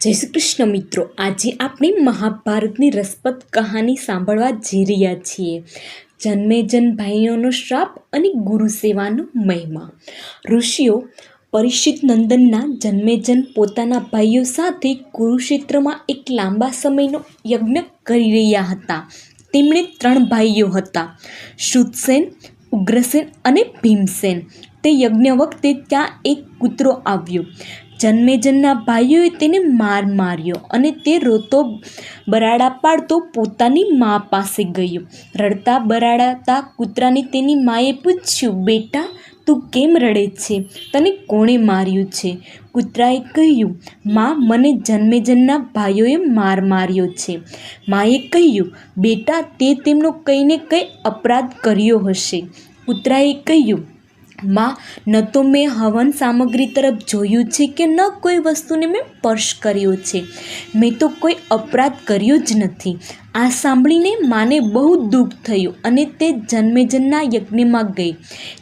જય શ્રી કૃષ્ણ મિત્રો. આજે આપણે મહાભારતની રસપ્રદ કહાની સાંભળવા જઈ રહ્યા છીએ. જન્મેજન ભાઈઓનો શ્રાપ અને ગુરુ સેવાનો મહિમા. ઋષિઓ પરિષિત નંદનના જન્મેજન પોતાના ભાઈઓ સાથે કુરુક્ષેત્રમાં એક લાંબા સમયનો યજ્ઞ કરી રહ્યા હતા. તેમણે ત્રણ ભાઈઓ હતા. શુદ્ધસેન ઉગ્રસેન અને ભીમસેન. તે યજ્ઞ વખતે ત્યાં એક કૂતરો આવ્યો. જન્મેજનના ભાઈઓએ તેને માર માર્યો અને તે રોતો બરાડા પાડતો પોતાની મા પાસે ગયો. રડતા બરાડાતા કૂતરાને તેની માએ પૂછ્યું, બેટા, તું કેમ રડે છે? તને કોણે માર્યું છે? કૂતરાએ કહ્યું, મા, મને જન્મેજનના ભાઈઓએ માર માર્યો છે. માએ કહ્યું, બેટા, તે તેમનો કંઈને કંઈ અપરાધ કર્યો હશે. કૂતરાએ કહ્યું માં, ન તો મેં હવન સામગ્રી તરફ જોયું છે કે ન કોઈ વસ્તુને મેં સ્પર્શ કર્યો છે. મેં તો કોઈ અપરાધ કર્યો જ નથી. આ સાંભળીને માને બહુ દુઃખ થયું અને તે જન્મેજનના યજ્ઞમાં ગઈ.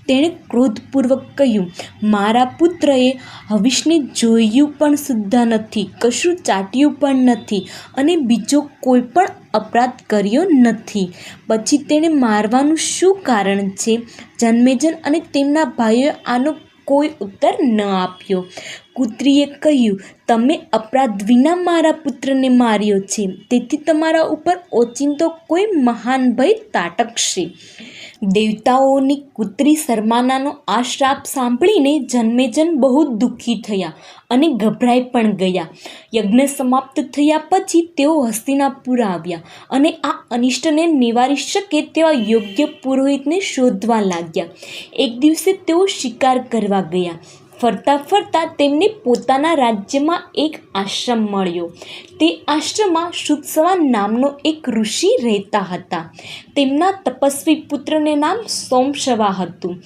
તેણે ક્રોધપૂર્વક કહ્યું, મારા પુત્રએ હવિષને જોયું પણ સુદ્ધા નથી, કશું ચાટ્યું પણ નથી અને બીજો કોઈ પણ અપરાધ કર્યો નથી. પછી તેણે મારવાનું શું કારણ છે? જન્મેજન અને તેમના ભાઈઓએ આનો કોઈ ઉત્તર ન આપ્યો. કૂતરીએ કહ્યું, તમે અપરાધ વિના મારા પુત્રને માર્યો છે. તેથી તમારા ઉપર ઓચિંતો કોઈ મહાન ભય તાટકશે. દેવતાઓની કૂતરી શર્માનાનો આ શ્રાપ સાંભળીને જન્મેજન બહુ દુઃખી થયા અને ગભરાઈ પણ ગયા. યજ્ઞ સમાપ્ત થયા પછી તેઓ હસ્તિનાપુર આવ્યા અને આ અનિષ્ટને નિવારી શકે તેવા યોગ્ય પુરોહિતને શોધવા લાગ્યા. એક દિવસે તેઓ શિકાર કરવા ગયા. ફરતા ફરતા તેમને પોતાના રાજ્યમાં એક આશ્રમ મળ્યો. તે આશ્રમમાં શુદ્ધસવા નામનો એક ઋષિ રહેતા હતા. તેમના તપસ્વી પુત્રને નામ સોમશવા હતું.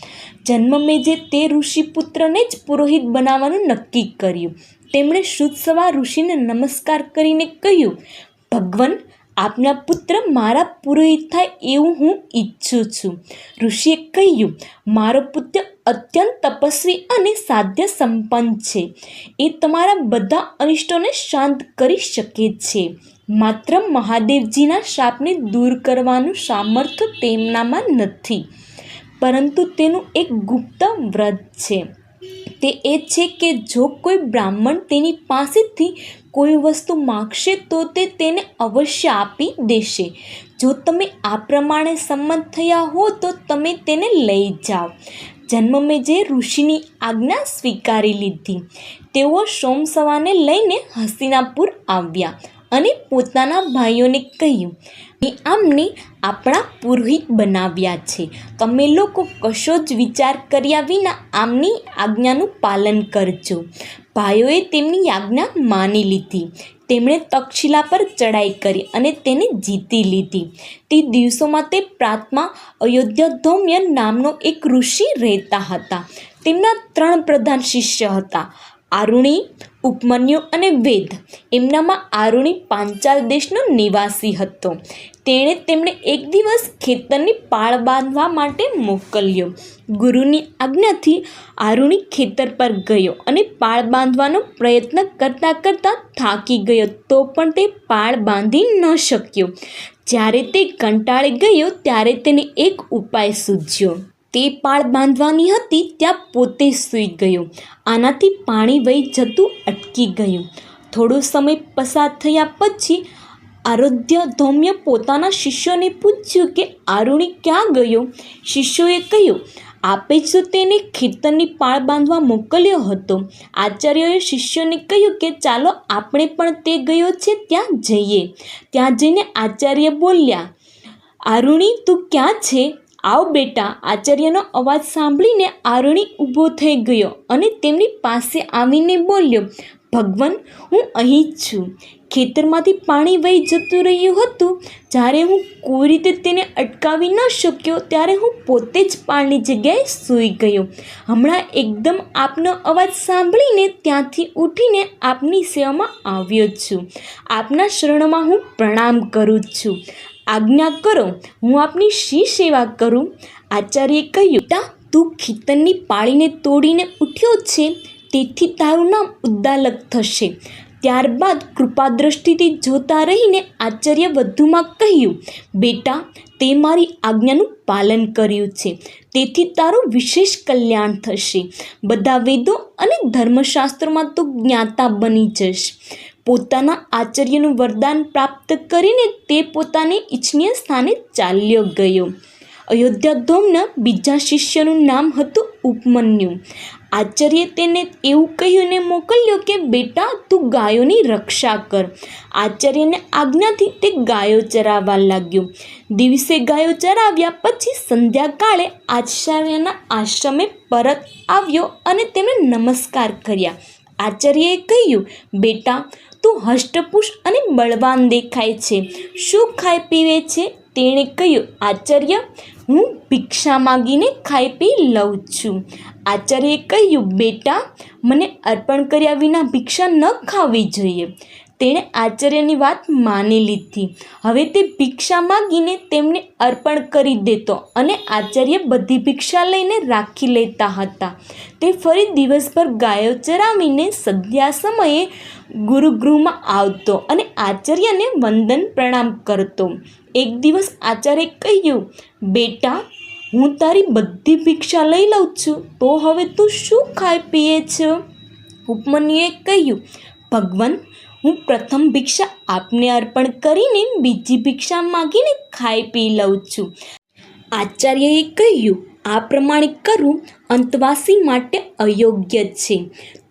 જન્મમે જે તે ઋષિ પુત્રને જ પુરોહિત બનાવવાનું નક્કી કર્યું. તેમણે શુદ્ધસવા ઋષિને નમસ્કાર કરીને કહ્યું, ભગવાન, આપના પુત્ર મારા પુરોહિત થાય એવું હું ઈચ્છું છું. ઋષિએ કહ્યું, મારો પુત્ર અત્યંત તપસ્વી અને સાધ્ય સંપન્ન છે. એ તમારા બધા અનિષ્ટોને શાંત કરી શકે છે. માત્ર મહાદેવજીના શાપને દૂર કરવાનું સામર્થ્ય તેમનામાં નથી, પરંતુ તેનું એક ગુપ્ત વ્રત છે. તે એ છે કે જો કોઈ બ્રાહ્મણ તેની પાસેથી કોઈ વસ્તુ માગશે તો તે તેને અવશ્ય આપી દેશે. જો તમે આ પ્રમાણે સંમત થયા હો તો તમે તેને લઈ જાઓ. જન્મમે જે ઋષિની આજ્ઞા સ્વીકારી લીધી. તેઓ સોમસવાને લઈને હસ્તિનાપુર આવ્યા અને પોતાના ભાઈઓને કહ્યું આમને આપણા પુરોહિત બનાવ્યા છે. તમે લોકો કશો જ વિચાર કર્યા વિના આમની આજ્ઞાનું પાલન કરજો. ભાઈઓએ તેમની આજ્ઞા માની લીધી. તેમણે તક્ષશિલા પર ચડાઈ કરી અને તેને જીતી લીધી. તે દિવસોમાં તે પ્રાંતમાં અયોધ્યાધૌમ્ય નામનો એક ઋષિ રહેતા હતા. તેમના ત્રણ પ્રધાન શિષ્ય હતા. આરુણી ઉપમન્યુ અને વેદ એમનામાં આરુણી પાંચાલ દેશનો નિવાસી હતો. તેણે તેમણે એક દિવસ ખેતરની પાળ બાંધવા માટે મોકલ્યો. ગુરુની આજ્ઞાથી આરુણી ખેતર પર ગયો અને પાળ બાંધવાનો પ્રયત્ન કરતાં કરતાં થાકી ગયો તો પણ તે પાળ બાંધી ન શક્યો. જ્યારે તે કંટાળી ગયો ત્યારે તેને એક ઉપાય સૂઝ્યો તે પાળ બાંધવાની હતી ત્યાં પોતે સૂઈ ગયો. આનાથી પાણી વહી જતું અટકી ગયું. થોડો સમય પસાર થયા પછી આરોધ્ય ધૌમ્ય પોતાના શિષ્યોને પૂછ્યું કે આરુણી ક્યાં ગયો? શિષ્યોએ કહ્યું, આપે જ તેને ખેતરની પાળ બાંધવા મોકલ્યો હતો. આચાર્યએ શિષ્યોને કહ્યું કે, ચાલો આપણે પણ તે ગયો છે, ત્યાં જઈએ. ત્યાં જઈને આચાર્ય બોલ્યા, આરુણી, તું ક્યાં છે? આવ બેટા, આચાર્યનો અવાજ સાંભળીને આરુણી ઊભો થઈ ગયો અને તેમની પાસે આવીને બોલ્યો, ભગવાન, હું અહીં જ છું. ખેતરમાંથી પાણી વહી જતું રહ્યું હતું. જ્યારે હું કોઈ રીતે તેને અટકાવી ન શક્યો, ત્યારે હું પોતે જ પાણીની જગ્યાએ સૂઈ ગયો. હમણાં એકદમ આપનો અવાજ સાંભળીને ત્યાંથી ઉઠીને આપની સેવામાં આવ્યો છું. આપના શરણમાં હું પ્રણામ કરું છું. આજ્ઞા કરો, હું આપની શી સેવા કરું? આચાર્યે કહ્યું, તા, તું ખીતનની પાળીને તોડીને ઉઠ્યો છે, તેથી તારું નામ ઉદ્દાલક થશે. ત્યારબાદ કૃપાદ્રષ્ટિથી જોતા રહીને આચાર્ય વધુમાં કહ્યું, બેટા, તે મારી આજ્ઞાનું પાલન કર્યું છે, તેથી તારું વિશેષ કલ્યાણ થશે. બધા વેદો અને ધર્મશાસ્ત્રોમાં તો જ્ઞાતા બની જશ પોતાના આચાર્યનું વરદાન પ્રાપ્ત કરીને તે પોતાને ઈચ્છનીય સ્થાને ચાલ્યો ગયો. અયોધ્યાધોમના બીજા શિષ્યનું નામ હતું ઉપમન્યુ. આચાર્ય તેને એવું કહીને મોકલ્યો કે, બેટા, તું ગાયોની રક્ષા કર. આચાર્યને આજ્ઞાથી તે ગાયો ચરાવવા લાગ્યો. દિવસે ગાયો ચરાવ્યા પછી સંધ્યાકાળે આચાર્યના આશ્રમે પરત આવ્યો અને તેમણે નમસ્કાર કર્યા. આચાર્યએ કહ્યું, બેટા તું હષ્ટપુષ્ટ અને બળવાન દેખાય છે. શું ખાઈ પીવે છે? તેણે કહ્યું, આચાર્ય, હું ભિક્ષા માગીને ખાઈ પી લઉં છું. આચાર્યએ કહ્યું, બેટા, મને અર્પણ કર્યા વિના ભિક્ષા ન ખાવી જોઈએ. તેણે આચાર્યની વાત માની લીધી. હવે તે ભિક્ષા માગીને તેમને અર્પણ કરી દેતો અને આચાર્ય બધી ભિક્ષા લઈને રાખી લેતા હતા. તે ફરી દિવસભર ગાયો ચરાવીને સંધ્યા સમયે ગુરુગૃહમાં આવતો અને આચાર્યને વંદન પ્રણામ કરતો. એક દિવસ આચાર્ય કહ્યું, બેટા, હું તારી બધી ભિક્ષા લઈ લઉં છું, તો હવે તું શું ખાઈ પીએ છે? ઉપમન્યુએ કહ્યું, ભગવાન, હું પ્રથમ ભિક્ષા આપને અર્પણ કરીને બીજી ભિક્ષા માગીને ખાઈ પી લઉં છું. આચાર્યએ કહ્યું આ પ્રમાણે કરવું અંતવાસી માટે અયોગ્ય છે.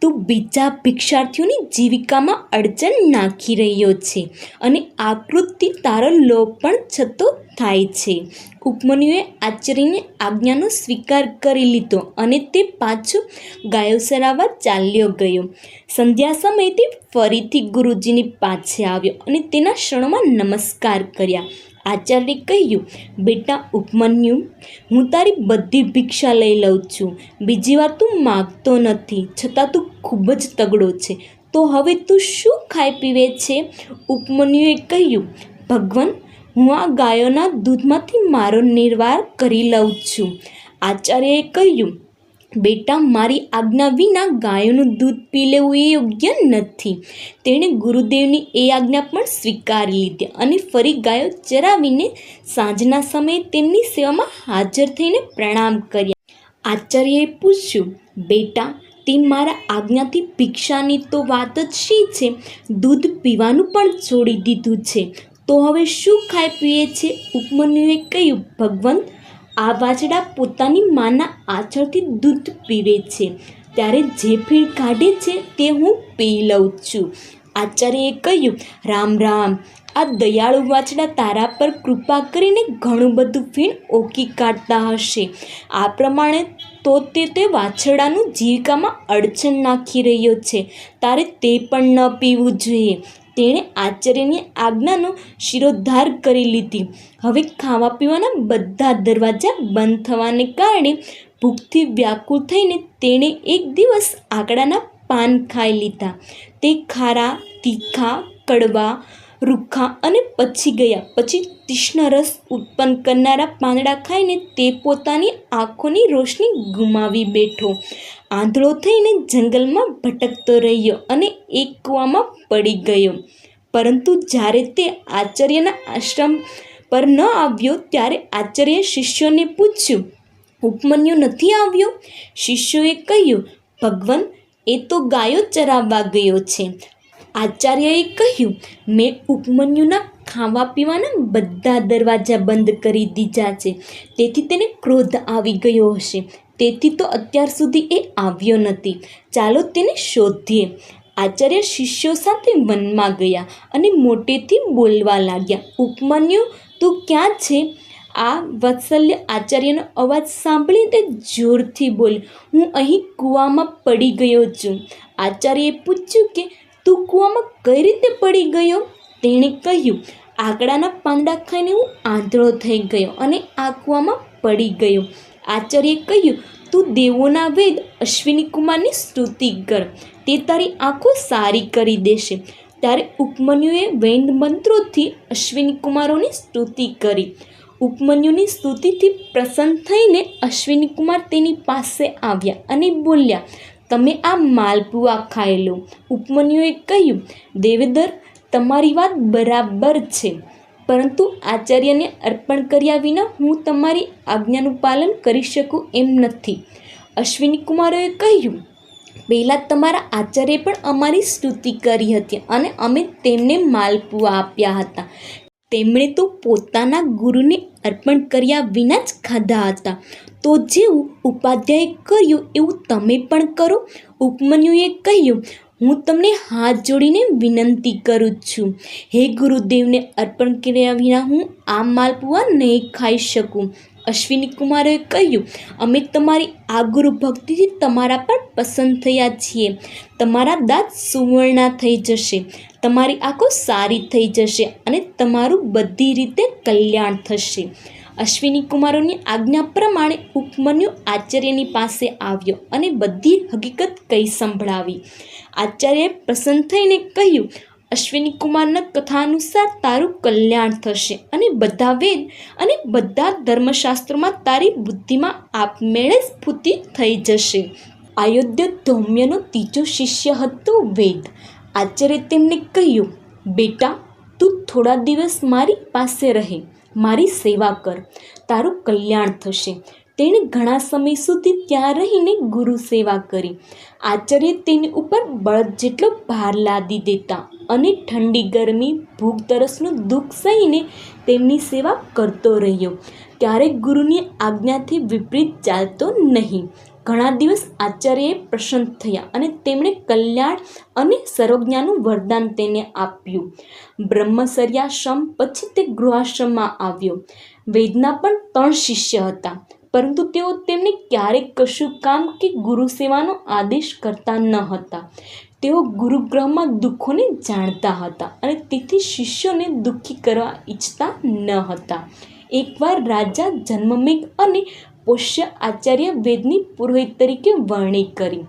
તું બીજા ભિક્ષાર્થીઓની જીવિકામાં અડચણ નાખી રહ્યો છે અને આકૃતિ તારો લોભ પણ છતો થાય છે. ઉપમન્યુએ આચાર્યને આજ્ઞાનો સ્વીકાર કરી લીધો અને તે પાછો ગાયો સરાવવા ચાલ્યો ગયો. સંધ્યા સમયે તે ફરીથી ગુરુજીની પાસે આવ્યો અને તેના ક્ષણોમાં નમસ્કાર કર્યા. આચાર્યે કહ્યું, બેટા, ઉપમન્યુ, હું તારી બધી ભિક્ષા લઈ લઉં છું. બીજી વાર તું માગતો નથી, છતાં તું ખૂબ જ તગડો છે. તો હવે તું શું ખાઈ પીવે છે? ઉપમન્યુએ કહ્યું, ભગવાન, હું આ ગાયોના દૂધમાંથી મારો નિર્વાહ કરી લઉં છું. આચાર્યએ કહ્યું બેટા, મારી આજ્ઞા વિના ગાયોનું દૂધ પી લેવું એ યોગ્ય નથી. તેણે ગુરુદેવની એ આજ્ઞા પણ સ્વીકારી લીધી અને ફરી ગાયો ચરાવીને સાંજના સમયે તેમની સેવામાં હાજર થઈને પ્રણામ કર્યા. આચાર્યએ પૂછ્યું, બેટા, તે મારા આજ્ઞાથી ભિક્ષાની તો વાત જ શી છે? દૂધ પીવાનું પણ છોડી દીધું છે. તો હવે શું ખાઈ પીએ છે? ઉપમન્યુએ કહ્યું, ભગવંત આ વાછડા પોતાની માના આંચળથી દૂધ પીવે છે. ત્યારે જે ફીણ કાઢે છે તે હું પી લઉં છું. આચાર્યએ કહ્યું, રામ રામ, આ દયાળુ વાછડા તારા પર કૃપા કરીને ઘણું બધું ફીણ ઓકી કાઢતા હશે. આ પ્રમાણે તો તે તે વાછડાનું જીવિકામાં અડચણ નાખી રહ્યો છે. તારે તે પણ ન પીવું જોઈએ. તેણે આચાર્યની આજ્ઞાનો શિરોદ્ધાર કરી લીધી. હવે ખાવા પીવાના બધા દરવાજા બંધ થવાને કારણે ભૂખથી વ્યાકુળ થઈને તેણે એક દિવસ આકડાના પાન ખાઈ લીધા. તે ખારા, તીખા, કડવા રૂખા અને પછી ગયા. પછી તીક્ષ્ણ રસ ઉત્પન્ન કરનારા પાંદડા ખાઈને તે પોતાની આંખોની રોશની ગુમાવી બેઠો. આંધળો થઈને જંગલમાં ભટકતો રહ્યો અને એક કૂવામાં પડી ગયો. પરંતુ જ્યારે તે આચાર્યના આશ્રમ પર ન આવ્યો, ત્યારે આચાર્ય શિષ્યોને પૂછ્યું, ઉપમન્યુ નથી આવ્યો? શિષ્યોએ કહ્યું, ભગવાન, એ તો ગાયો ચરાવવા ગયો છે. આચાર્યએ કહ્યું, મેં ઉપમન્યુના ખાવા પીવાના બધા દરવાજા બંધ કરી દીધા છે. તેથી તેને ક્રોધ આવી ગયો હશે. તેથી તો અત્યાર સુધી એ આવ્યો નથી. ચાલો તેને શોધીએ. આચાર્ય શિષ્યો સાથે વનમાં ગયા અને મોટેથી બોલવા લાગ્યા, ઉપમન્યુ, તું ક્યાં છે? આ વત્સલ્ય આચાર્યનો અવાજ સાંભળી તે જોરથી બોલ, હું અહીં કૂવામાં પડી ગયો છું. આચાર્યએ પૂછ્યું કે તું કૂવામાં કઈ રીતે પડી ગયો? તેણે કહ્યું, આકડાના પાંદડા ખાઈને હું આંધળો થઈ ગયો અને આ કૂવામાં પડી ગયો. આચાર્યે કહ્યું, તું દેવોના વેદ, અશ્વિની કુમારની સ્તુતિ કર. તે તારી આંખો સારી કરી દેશે. ત્યારે ઉપમન્યુએ વૈદ મંત્રોથી અશ્વિની કુમારોની સ્તુતિ કરી. ઉપમન્યુની સ્તુતિથી પ્રસન્ન થઈને અશ્વિની કુમાર તેની પાસે આવ્યા અને બોલ્યા તમે આ માલપુઆ ખાઈ લો. ઉપમન્યુએ કહ્યું, દેવેદર, તમારી વાત બરાબર છે. પરંતુ આચાર્યને અર્પણ કર્યા વિના હું તમારી આજ્ઞાનું પાલન કરી શકું એમ નથી. અશ્વિની કુમારોએ કહ્યું, પહેલાં તમારા આચાર્યે પણ અમારી સ્તુતિ કરી હતી અને અમે તેમને માલપુઆ આપ્યા હતા. તેમણે તો પોતાના ગુરુને અર્પણ કર્યા વિના જ ખાધા હતા. તો જેવું ઉપાધ્યાયે કર્યું એવું તમે પણ કરો. ઉપમન્યુએ કહ્યું, હું તમને હાથ જોડીને વિનંતી કરું છું. હે ગુરુદેવને અર્પણ કર્યા વિના હું આ માલપુઆ નહીં ખાઈ શકું. અશ્વિની કુમારે કહ્યું, અમે તમારી આ ગુરુ ભક્તિથી તમારા પર પસંદ થયા છીએ. તમારા દાંત સુવર્ણા થઈ જશે. તમારી આંખો સારી થઈ જશે અને તમારું બધી રીતે કલ્યાણ થશે. અશ્વિની કુમારોની આજ્ઞા પ્રમાણે ઉપમન્યુ આચાર્યની પાસે આવ્યો અને બધી હકીકત કહી સંભળાવી. આચાર્યએ પ્રસન્ન થઈને કહ્યું, અશ્વિની કુમારના કથાનુસાર તારું કલ્યાણ થશે અને બધા વેદ અને બધા ધર્મશાસ્ત્રોમાં તારી બુદ્ધિમાં આપમેળે સ્ફૂર્તિ થઈ જશે. આયોધ્ય ધૌમ્યનો ત્રીજો શિષ્ય હતો વેદ. આચાર્ય તેમને કહ્યું, બેટા, તું થોડા દિવસ મારી પાસે રહે. મારી સેવા કર. તારું કલ્યાણ થશે. તેણે ઘણા સમય સુધી ત્યાં રહીને ગુરુ સેવા કરી. આચાર્ય તેની ઉપર બળદ જેટલો ભાર લાદી દેતા અને ઠંડી ગરમી, ભૂખ તરસનું દુઃખ સહીને તેમની સેવા કરતો રહ્યો. ક્યારેક ગુરુની આજ્ઞાથી વિપરીત ચાલતો નહીં. ઘણા દિવસ આચાર્યએ પ્રસન્ન થયા અને તેમણે કલ્યાણ અને સર્વજ્ઞાનું વરદાન તેને આપ્યું. બ્રહ્મચર્યાશ્રમ પછી તે ગૃહાશ્રમમાં આવ્યો. વેદના પણ ત્રણ શિષ્ય હતા, પરંતુ તેઓ તેમને ક્યારેક કશું કામ કે ગુરુ સેવાનો આદેશ કરતા ન હતા. તેઓ ગુરુગ્રહમાં દુઃખોને જાણતા હતા અને તેથી શિષ્યોને દુઃખી કરવા ઈચ્છતા ન હતા. એકવાર રાજા જન્મમેઘ અને પોષ્ય આચાર્ય વેદની પુરોહિત તરીકે વરણી કરી.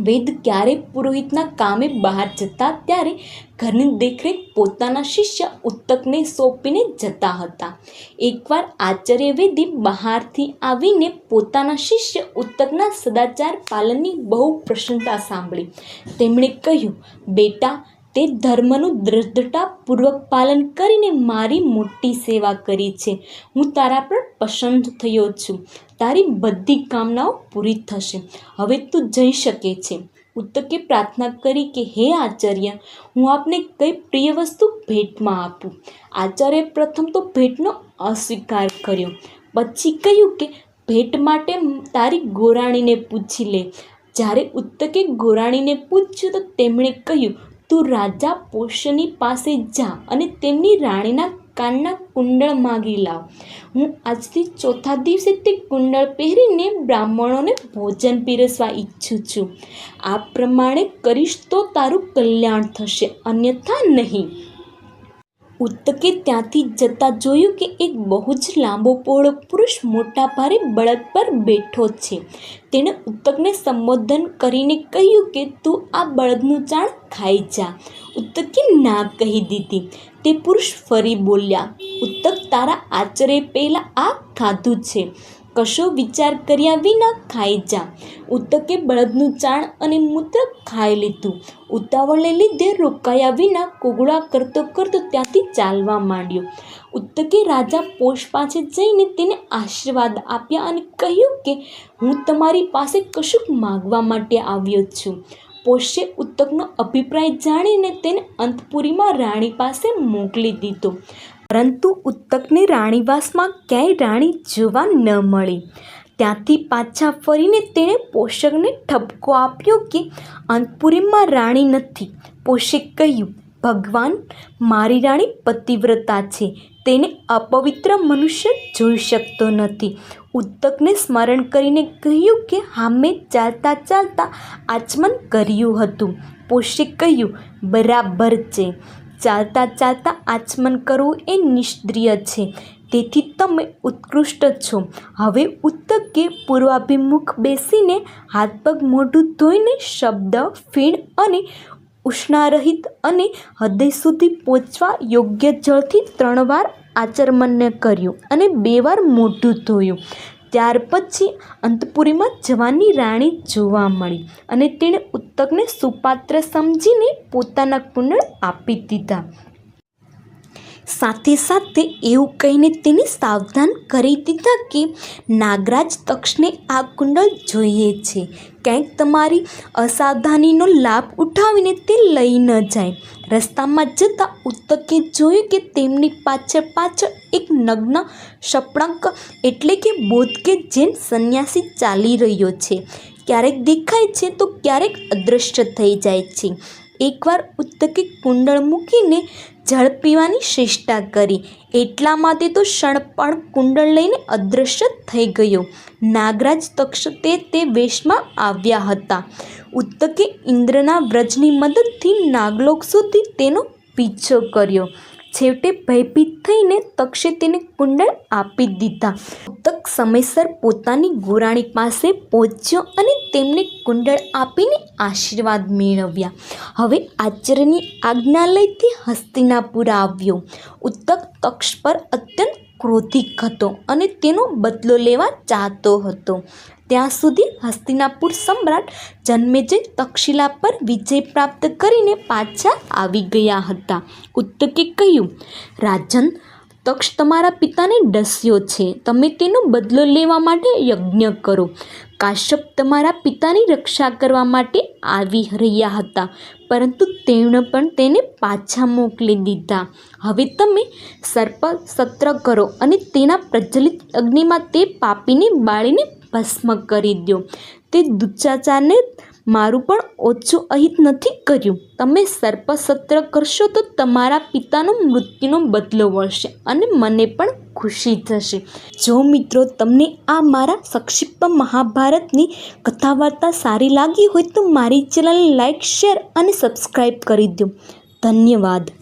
વેદ ક્યારે પુરોહિતના કામે બહાર જતા ત્યારે ઘરની દેખરેખ પોતાના શિષ્ય ઉત્તકને સોંપીને જતા હતા. એકવાર આચાર્ય વેદે બહારથી આવીને પોતાના શિષ્ય ઉત્તકના સદાચાર પાલનની બહુ પ્રશંસા સાંભળી. તેમણે કહ્યું, બેટા તે ધર્મનું દ્રઢતાપૂર્વક પાલન કરીને મારી મોટી સેવા કરી છે. હું તારા પર પસંદ થયો છું. તારી બધી કામનાઓ પૂરી થશે. હવે તું જઈ શકે છે. ઉત્તકે પ્રાર્થના કરી કે, હે આચાર્ય, હું આપને કઈ પ્રિય વસ્તુ ભેટમાં આપું. આચાર્ય પ્રથમ તો ભેટનો અસ્વીકાર કર્યો. પછી કહ્યું કે, ભેટ માટે તારી ગોરાણીને પૂછી લે. જ્યારે ઉત્તકે ગોરાણીને પૂછ્યું તો તેમણે કહ્યું તું રાજા પોષ્યની પાસે જા અને તેમની રાણીના કાનના કુંડળ માગી લાવ. હું આજથી ચોથા દિવસે તે કુંડળ પહેરીને બ્રાહ્મણોને ભોજન પીરસવા ઈચ્છું છું. આ પ્રમાણે કરીશ તો તારું કલ્યાણ થશે, અન્યથા નહીં. ઉત્તકે ત્યાંથી જતાં જોયું કે એક બહુ જ લાંબો પહોળો પુરુષ મોટા ભારે બળદ પર બેઠો છે. તેણે ઉત્તકને સંબોધન કરીને કહ્યું કે, તું આ બળદનું ચાણ ખાઈ જા. ઉત્તકે ના કહી દીધી. તે પુરુષ ફરી બોલ્યા ઉત્તક તારા આચરે પહેલાં આ ખાધું છે. કશો વિચાર કર્યા વિના ખાઈ જા. ઉત્તકે બળદનું ચાણ અને મૂત્ર ખાઈ લીધું. ઉતાવળને લીધે રોકાયા વિના કોગળા કરતો કરતો ત્યાંથી ચાલવા માંડ્યો. ઉત્તકે રાજા પોષ પાસે જઈને તેને આશીર્વાદ આપ્યા અને કહ્યું કે, હું તમારી પાસે કશુંક માગવા માટે આવ્યો છું. પોષે ઉત્તકનો અભિપ્રાય જાણીને તેને અંતપુરીમાં રાણી પાસે મોકલી દીધો. પરંતુ ઉત્તકને રાણીવાસમાં ક્યાંય રાણી જોવા ન મળી. ત્યાંથી પાછા ફરીને તેણે પોષકને ઠપકો આપ્યો કે અંતપુરીમાં રાણી નથી. પોષક કહ્યું, ભગવાન, મારી રાણી પતિવ્રતા છે. તેને અપવિત્ર મનુષ્ય જોઈ શકતો નથી. ઉત્તકને સ્મરણ કરીને કહ્યું કે, હા, મેં ચાલતા ચાલતા આચમન કર્યું હતું. પોષે કહ્યું, બરાબર છે. ચાલતા ચાલતા આચમન કરવું એ નિષ્ક્રિય છે. તેથી તમે ઉત્કૃષ્ટ છો. હવે ઉત્તકે પૂર્વાભિમુખ બેસીને હાથ પગ મોઢું ધોઈને શબ્દ, ફીણ અને ઉષ્ણારહિત અને હૃદય સુધી પહોંચવા યોગ્ય જળથી ત્રણ વાર આચરમન્ય કર્યું અને બે વાર મોઢું ધોયું. ત્યાર પછી અંતપુરીમાં જવાની રાણી જોવા મળી અને તેણે ઉત્તકને સુપાત્ર સમજીને પોતાના કુંડળ આપી દીધા. સાથે સાથે એવું કહીને તેને સાવધાન કરી દીધા કે નાગરાજ તક્ષને આ કુંડળ જોઈએ છે. ક્યાંક તમારી અસાવધાનીનો લાભ ઉઠાવીને તે લઈ ન જાય. રસ્તામાં જતાં ઉત્તકે જોયું કે તેમની પાછળ પાછળ એક નગ્ન સપણક એટલે કે બોધ કે જૈન સંન્યાસી ચાલી રહ્યો છે. ક્યારેક દેખાય છે તો ક્યારેક અદૃશ્ય થઈ જાય છે. એકવાર ઉત્તકે કુંડળ મૂકીને જળ પીવાની ચેષ્ટા કરી. એટલા માટે તો ક્ષણપણ કુંડળ લઈને અદૃશ્ય થઈ ગયો. નાગરાજ તક્ષ તે તે વેશમાં આવ્યા હતા. ઉત્તકે ઇન્દ્રના વ્રજની મદદથી નાગલોક સુધી તેનો પીછો કર્યો. છેવટે ભયભીત થઈને તક્ષે તેને કુંડળ આપી દીધા. ઉત્તક સમયસર પોતાની ગોરાણી પાસે પહોંચ્યો અને તેમને કુંડળ આપીને આશીર્વાદ મેળવ્યા. હવે આચાર્યની આજ્ઞા લઈ હસ્તિનાપુર આવ્યો. ઉત્તક તક્ષ પર અત્યંત ક્રોધિક હતો અને તેનો બદલો લેવા ચાહતો હતો. ત્યાં સુધી હસ્તિનાપુર સમ્રાટ જન્મેજય તક્ષશિલા પર વિજય પ્રાપ્ત કરીને પાછા આવી ગયા હતા. ઉત્તકે કહ્યું, રાજન, તક્ષ તમારા પિતાને ડસ્યો છે. તમે તેનો બદલો લેવા માટે યજ્ઞ કરો. કાશ્યપ તમારા પિતાની રક્ષા કરવા માટે આવી રહ્યા હતા, પરંતુ તેમણે પણ તેને પાછા મોકલી દીધા. હવે તમે સર્પ સત્ર કરો અને તેના પ્રજ્વલિત અગ્નિમાં તે પાપીને બાળીને ભસ્મ કરી દો. તે દુચ્ચાચારને મારું પણ ઓછું અહિત નથી કર્યું. તમે સર્પસત્ર કરશો તો તમારા પિતાનો મૃત્યુનો બદલો વળશે અને મને પણ ખુશી થશે. જો મિત્રો, તમને આ મારા સંક્ષિપ્ત મહાભારતની કથા વાર્તા સારી લાગી હોય તો મારી ચેનલને લાઇક શેર અને સબસ્ક્રાઈબ કરી દો ધન્યવાદ.